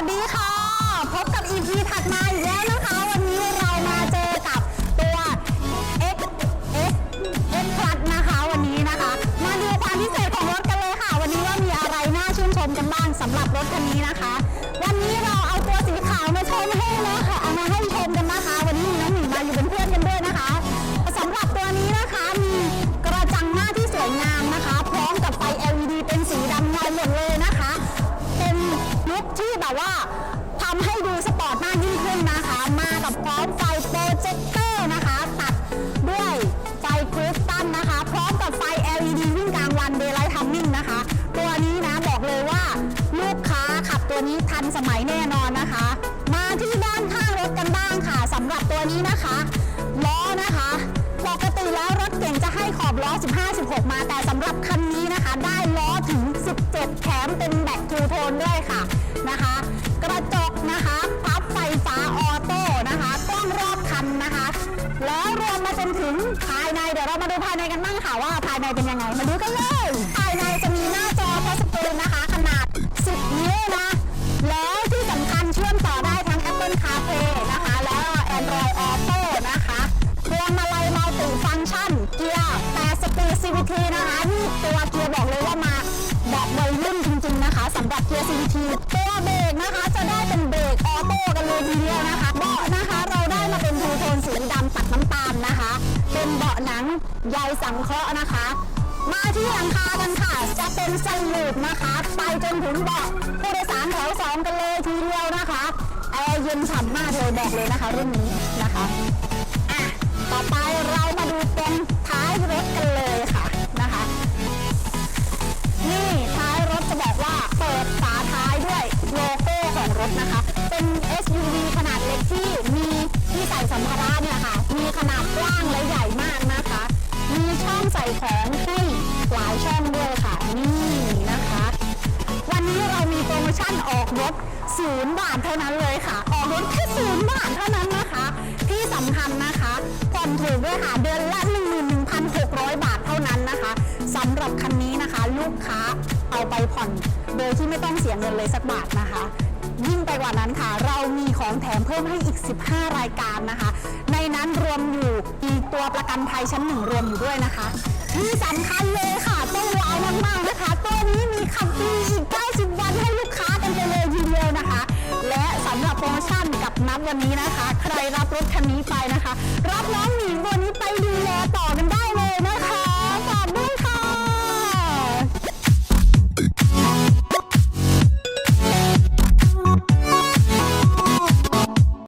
วัสดีค่ะ พบกับ EP ถัดมาอีกแล้วนะคะ วันนี้เรามาเจอกับตัว X S X Plus นะคะ วันนี้นะคะ มาดูความพิเศษของรถกันเลยค่ะ วันนี้ว่ามีอะไรน่าชื่นชมกันบ้างสำหรับรถคันนี้นะคะ วัน Daylight Timing นะคะ ตัวนี้นะบอกเลยว่าลูกค้าขับตัวนี้ทันสมัยแน่นอนนะคะ มาที่ด้านข้างรถกันบ้างค่ะสำหรับตัวนี้นะคะล้อนะคะปกติแล้วรถเก่งจะให้ขอบล้อ 15-16 มาแต่สำหรับคันนี้นะคะ ได้ล้อถึง 17 แถมเป็นแบ็คทูโทนด้วยค่ะนะคะ กระจก จนถึงภายในเดี๋ยวเรามาดูภายในกันบ้างค่ะว่าภายในเป็นยังไงมาดูกันเลย ภายในจะมีหน้าจอทัชสกรีนนะคะ ขนาด 10 นิ้วนะ แล้วที่สำคัญเชื่อมต่อได้ทั้ง Apple CarPlay นะคะ แล้ว Android Auto นะคะพวงมาลัยมัลติฟังก์ชัน เกียร์8สปีด CVT นะคะนี่ตัวเกียร์บอกเลยว่ามาแบบวัยรุ่นจริงๆนะคะสำหรับเกียร์ CVT ตัวเบรกนะคะ งใยสังเคราะห์นะคะ มาที่หลังคากันค่ะ จะเป็นสลูปนะคะ ไปจนถึงเบาะผู้โดยสารแถวสองกันเลยทีเดียวนะคะแอร์เย็นฉ่ำมากเลยบอกเลยนะคะรุ่นนี้นะคะอะ ถศูนย์บาทเท่านั้นเลยค่ะ ออกรถแค่ศูนย์บาทเท่านั้นนะคะ ที่สำคัญนะคะผ่อนถูกด้วยค่ะเดือนละ 11,600 บาทเท่านั้นนะคะสำหรับคันนี้นะคะ ลูกค้าเอาไปผ่อนโดยที่ไม่ต้องเสียเงินเลยสักบาทนะคะยิ่งไปกว่านั้นค่ะ เรามีของแถมเพิ่มให้อีก 15 รายการนะคะ ในนั้นรวมอยู่มีตัวประกันภัยชั้นหนึ่งรวมอยู่ด้วยนะคะ ที่สำคัญเลยค่ะต้อง นับวันนี้นะคะ ใครรับรถคันนี้ไปนะคะ รับน้องหญิงตัวนี้ไปดูแล